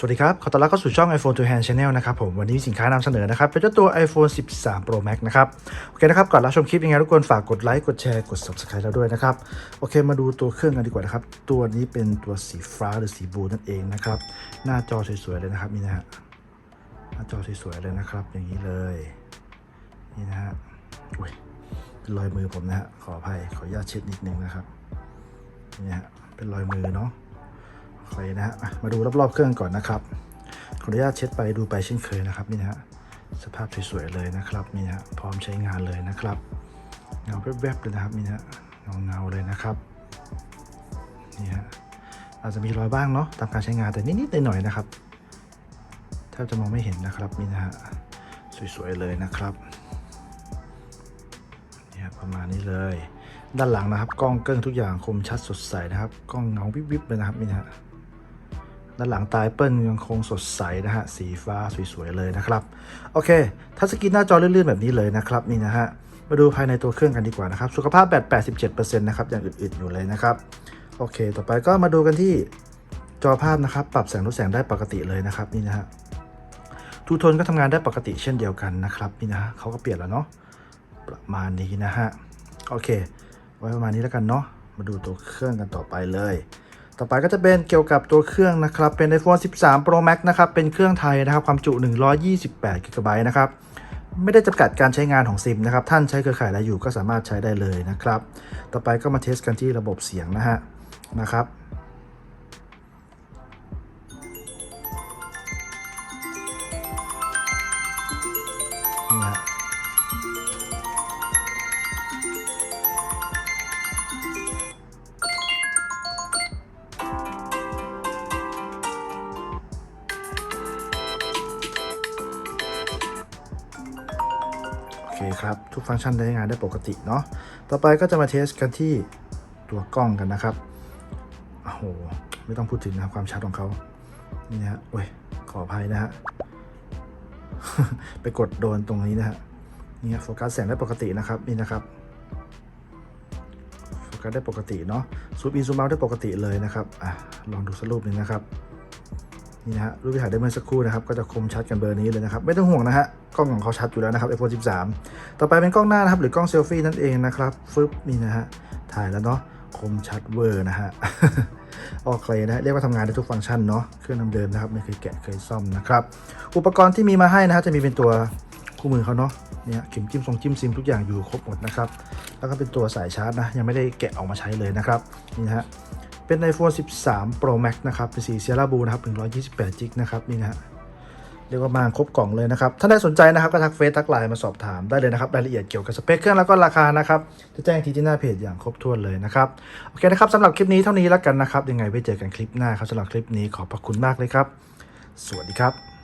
สวัสดีครับ ขอต้อนรับเข้าสู่ช่อง iPhone to Hand Channel นะครับผม วันนี้มีสินค้านำเสนอนะครับ เป็นเจ้าตัว iPhone 13 Pro Max นะครับ โอเคนะครับ ก่อนรับชมคลิปยังไงทุกคนฝากกดไลค์ กดแชร์ กด Subscribe เราด้วยนะครับ โอเค มาดูตัวเครื่องกันดีกว่านะครับ ตัวนี้เป็นตัวสีฟ้าหรือสีบลูนั่นเองนะครับ หน้าจอสวยๆเลยนะครับนี่นะฮะ หน้าจอสวยๆเลยนะครับ อย่างนี้เลย นี่นะฮะอุ้ยเป็นรอยมือผมนะฮะ ขออภัย ขออนุญาตเช็ดนิดนึงนะครับ นี่ฮะ เป็นรอยมือเนาะ เคนะฮะมาดูรอบๆเครื่องก่อนนะครับขออนุญาตเช็ดไปดูไปเช่นเคยนะครับนี่นะฮะสภาพสวยๆเลยนะครับนี่นะฮะพร้อมใช้งานเลยนะครับเงาแวบๆเลยนะครับนี่นะฮะเงาเลยนะครับนี่ฮะอาจจะมีรอยบ้างเนาะตามการใช้งานแต่นิดๆหน่อยๆนะครับแทบจะมองไม่เห็นนะครับนี่นะฮะสวยๆเลยนะครับนี่ครับประมาณนี้เลย ด้านหลังนะครับ กล้องเกิ้งทุกอย่างคมชัดสดใสนะครับ กล้องเงาวิบๆเลยนะครับนี่นะฮะ ด้านหลังตายเปิ้ลยังคงสดใสนะฮะ สีฟ้าสวยๆเลยนะครับ โอเคทัชสกรีนหน้าจอลื่นๆแบบนี้เลยนะครับนี่นะฮะ มาดูภายในตัวเครื่องกันดีกว่านะครับ สุขภาพแบต 87%นะครับยังอึดๆอยู่เลยนะครับ โอเค ต่อไปก็มาดูกันที่จอภาพนะครับ ปรับแสงลดแสงได้ปกติเลยนะครับนี่นะฮะทูโทนก็ทำงานได้ปกติเช่นเดียวกันนะครับนี่นะฮะเขาก็เปลี่ยนแล้วเนาะประมาณนี้นะฮะโอเค ไว้ประมาณนี้แล้วกันเนาะมาดูตัวเครื่องกันต่อไปเลย ต่อไปก็จะเป็นเกี่ยวกับตัวเครื่องนะครับ เป็น iPhone 13 Pro Max นะครับ เป็นเครื่องไทยนะครับ ความจุ 128 g b นะครับ ไม่ได้จำกัดการใช้งานของซิมนะครับ ท่านใช้เครือข่ายอะไรอยู่ก็สามารถใช้ได้เลยนะครับ ต่อไปก็มาเทสกันที่ระบบเสียงนะฮะ นะครับ เคครับ ทุกฟังก์ชันได้งานได้ปกติเนาะต่อไปก็จะมาเทสกันที่ตัวกล้องกันนะครับโอ้โหไม่ต้องพูดถึงนะครับความชัดของเขานี่นะฮะโอ้ยขออภัยนะฮะไปกดโดนตรงนี้นะฮะนี่ฮะโฟกัสแสงได้ปกตินะครับนี่นะครับโฟกัสได้ปกติเนาะซูมอินซูมเอาได้ปกติเลยนะครับอะลองดูสักรูปหนึ่งนะครับ นี่นะฮะรูปที่ถ่ายได้เมื่อสักครู่นะครับก็จะคมชัดกันเบอร์นี้เลยนะครับไม่ต้องห่วงนะฮะกล้องของเขาชัดอยู่แล้วนะครับ iPhone 13 ต่อไปเป็นกล้องหน้านะครับหรือกล้องเซลฟี่นั่นเองนะครับฟึบนี่นะฮะถ่ายแล้วเนาะคมชัดเวอร์นะฮะโอเคนะฮะเรียกว่าทำงานได้ทุกฟังก์ชันเนาะเครื่องเดิมๆนะครับไม่เคยแกะเคยซ่อมนะครับอุปกรณ์ที่มีมาให้นะฮะจะมีเป็นตัวคู่มือเขาเนาะเนี่ยเข็มจิ้มทรงจิ้มซิมทุกอย่างอยู่ครบหมดนะครับแล้วก็เป็นตัวสายชาร์จนะยังไม่ได้แกะออกมาใช้เลยนะครับนี่นะฮะ เป็น iPhone 13 Pro Max นะครับ เป็นสีเซียร่าบูนะครับ128 g นะครับ นี่นะฮะ เรียกว่ามาครบกล่องเลยนะครับ ถ้าได้สนใจนะครับ ก็ทักเฟซทักไลน์มาสอบถามได้เลยนะครับ รายละเอียดเกี่ยวกับสเปคเครื่องแล้วก็ราคานะครับ จะแจ้งทีที่หน้าเพจอย่างครบถ้วนเลยนะครับ โอเคนะครับสำหรับคลิปนี้เท่านี้แล้วกันนะครับ ยังไงไว้เจอกันคลิปหน้าครับสำหรับคลิปนี้ขอบพระคุณมากเลยครับ สวัสดีครับ